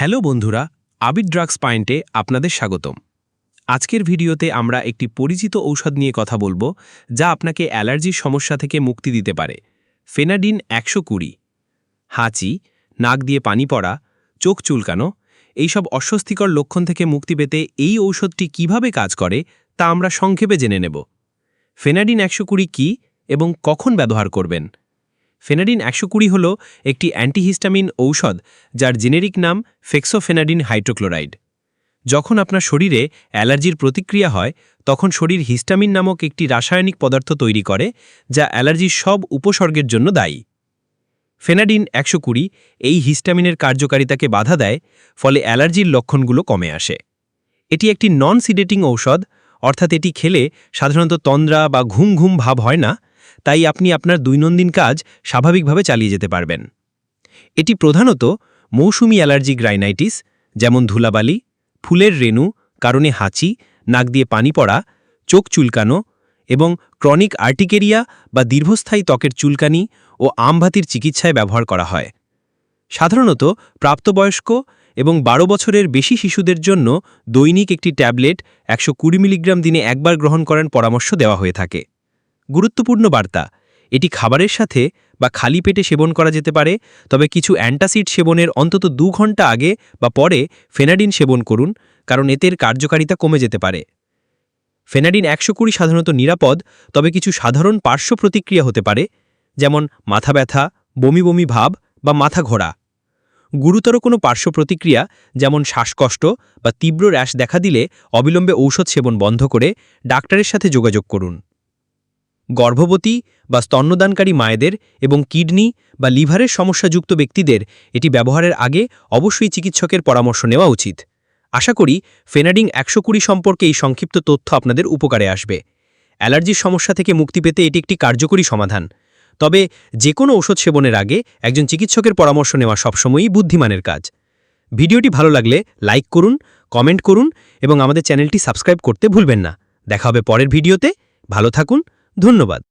Hello বন্ধুরা, আবির drugs পয়েন্টে আপনাদের স্বাগতম। আজকের ভিডিওতে আমরা একটি পরিচিত ঔষধ নিয়ে কথা বলব, যা আপনাকে অ্যালার্জির সমস্যা থেকে মুক্তি দিতে পারে। ফেনাডিন একশো কুড়ি। হাঁচি, নাক দিয়ে পানি পড়া, চোখ চুলকানো, এইসব অস্বস্তিকর লক্ষণ থেকে মুক্তি পেতে এই ঔষধটি কীভাবে কাজ করে, তা আমরা সংক্ষেপে জেনে নেব। ফেনাডিন একশো কুড়ি কী এবং কখন ব্যবহার করবেন? ফেনাডিন একশো কুড়ি হল একটি অ্যান্টিহিস্টামিন ঔষধ যার জেনেরিক নাম ফেক্সোফেনাডিন হাইড্রোক্লোরাইড। যখন আপনার শরীরে অ্যালার্জির প্রতিক্রিয়া হয়, তখন শরীর হিস্টামিন নামক একটি রাসায়নিক পদার্থ তৈরি করে যা অ্যালার্জির সব উপসর্গের জন্য দায়ী। ফেনাডিন একশো কুড়ি এই হিস্টামিনের কার্যকারিতাকে বাধা দেয়, ফলে অ্যালার্জির লক্ষণগুলো কমে আসে। এটি একটি নন সিডেটিং ঔষধ, অর্থাৎ এটি খেলে সাধারণত তন্দ্রা বা ঘুম ঘুম ভাব হয় না তাই আপনি আপনার দৈনন্দিন কাজ স্বাভাবিকভাবে চালিয়ে যেতে পারবেন। এটি প্রধানত মৌসুমি অ্যালার্জি গ্রাইনাইটিস যেমন ধুলাবালি, ফুলের রেণু, কারণে হাঁচি, নাক দিয়ে পানি পড়া, চোখ চুলকানো এবং ক্রনিক আর্টিকেরিয়া বা দীর্ঘস্থায়ী ত্বকের চুলকানি ও আমভাতির চিকিৎসায় ব্যবহার করা হয়। সাধারণত প্রাপ্তবয়স্ক এবং বারো বছরের বেশি শিশুদের জন্য দৈনিক একটি ট্যাবলেট একশো কুড়ি মিলিগ্রাম দিনে একবার গ্রহণ করার পরামর্শ দেওয়া হয়ে থাকে। গুরুত্বপূর্ণ বার্তা। এটি খাবারের সাথে বা খালি পেটে সেবন করা যেতে পারে, তবে কিছু অ্যান্টাসিড সেবনের অন্তত দু ঘণ্টা আগে বা পরে ফেনাডিন সেবন করুন, কারণ এতের কার্যকারিতা কমে যেতে পারে। ফেনাডিন একশো কুড়ি সাধারণত নিরাপদ, তবে কিছু সাধারণ পার্শ্ব প্রতিক্রিয়া হতে পারে, যেমন মাথা ব্যথা, বমি বমি ভাব বা মাথা ঘোরা। গুরুতর কোনো পার্শ্ব প্রতিক্রিয়া, যেমন শ্বাসকষ্ট বা তীব্র র্যাশ দেখা দিলে অবিলম্বে ঔষধ সেবন বন্ধ করে ডাক্তারের সাথে যোগাযোগ করুন। গর্ভবতী বা স্তন্যদানকারী মায়েদের এবং কিডনি বা লিভারের সমস্যাযুক্ত ব্যক্তিদের এটি ব্যবহারের আগে অবশ্যই চিকিৎসকের পরামর্শ নেওয়া উচিত। আশা করি ফেনাডিং একশো কুড়ি সম্পর্কে এই সংক্ষিপ্ত তথ্য আপনাদের উপকারে আসবে। অ্যালার্জির সমস্যা থেকে মুক্তি পেতে এটি একটি কার্যকরী সমাধান। তবে যে কোনো ওষুধ সেবনের আগে একজন চিকিৎসকের পরামর্শ নেওয়া সবসময়ই বুদ্ধিমানের কাজ। ভিডিওটি ভালো লাগলে লাইক করুন, কমেন্ট করুন এবং আমাদের চ্যানেলটি সাবস্ক্রাইব করতে ভুলবেন না। দেখা হবে পরের ভিডিওতে। ভালো থাকুন ধন্যবাদ।